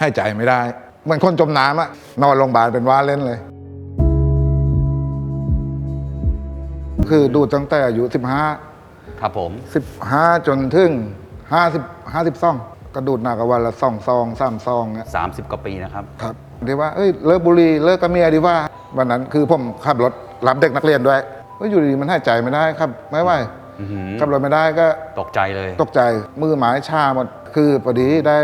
ให้ใจไม่ได้ เหมือนคนจมน้ำอะนอนโรงพยาบาลเป็นว่าเล่นเลย คือดูดตั้งแต่อายุ 15 ครับผม 15 จนถึง 50 50ซองก็ดูดหนักกว่าวันละสองซองสามซองเนี่ย30กว่าปีนะครับ ครับดีว่าเอ้ยเลิกบุหรี่เลิกกับเมียดีว่า วันนั้นคือผมขับรถรับเด็กนักเรียนด้วยก็อยู่ดีๆมันหายใจไม่ได้ครับไม่ไหวอื้อหือขับรถไม่ได้ก็ตกใจเลย ตกใจมือหมายชาหมดคือพอดีได้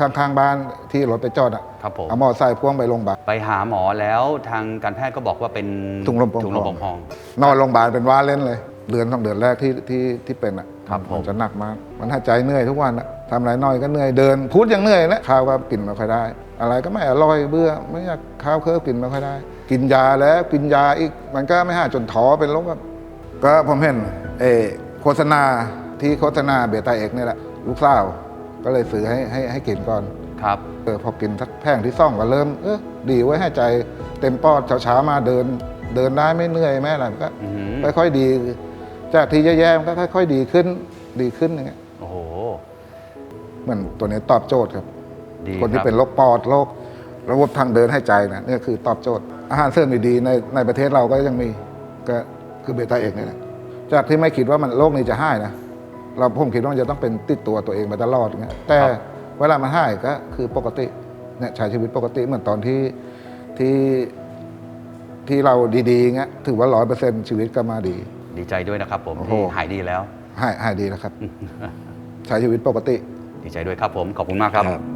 ข้างๆบ้านที่รถไปจอดอะครับผมเอามอเตอร์ไซค์พ่วงไปโรงพยาบาล ไปหาหมอแล้วทางการแพทย์ก็บอกว่าเป็นถุงลมโป่ง ถุงลมโป่งพอง นอนโรงพยาบาลเป็นว่าเล่นเลย เดือนสองเดือนแรกที่ที่ที่เป็นอะครับผม นจะหนักมาก มันหายใจเหนื่อยทุกวันอะทำอะไรหน่อยก็เหนื่อยเดินพูดยังเหนื่อยนะข้าวก็กินไม่ค่อยได้ อะไรก็ไม่อร่อยเบื่อไม่อยากข้าวเครื่องกินไม่ค่อยได้ กินยาแล้วกินยาอีกมันก็ไม่หายจนท้อเป็นโรคแบบก็ผมเห็นเออโฆษณาที่โฆษณาเบต้าเอกนี่แหละลูกสาว ก็เลยซื้อให้ให้ให้กินก่อนครับเออพอกินสักแพงที่ซ่องก็เริ่มเออดีไว้ยให้ใจเต็มปอดเช้าๆมาเดิน เดินได้ไม่เหนื่อยไม่อะไรมันก็อื้อหือค่อยๆดี จากที่แย่ๆมันก็ค่อยๆดีขึ้นดีขึ้นอย่างเงี้ยโอ้โหเหมือนตัวนี้ตอบโจทย์ครับ ดีคนที่รับเป็นโรคปอดโรคระบบทางเดินหายใจนะนี่คือตอบโจทย์ อาหารเสริมดีๆในในประเทศเราก็ยังมีก็คือเบต้าเอกนี่แหละจากที่ไม่คิดว่ามันโรคนี้จะหายนะ เราผมคิดว่ามันจะต้องเป็นติดตัวตัวเองมาตลอดอย่างเงี้ยแต่เวลามันหายก็คือปกติเนี่ยใช้ชีวิตปกติเหมือนตอนที่ที่ที่เราดีๆเงี้ยถือว่าร้อยเปอร์เซ็นชีวิตก็มาดี ดีใจด้วยนะครับผม โอ้โห ที่หายดีแล้ว หายหายดีแล้วครับ ใช้ชีวิตปกติ ดีใจด้วยครับผม ขอบคุณมากครับครับ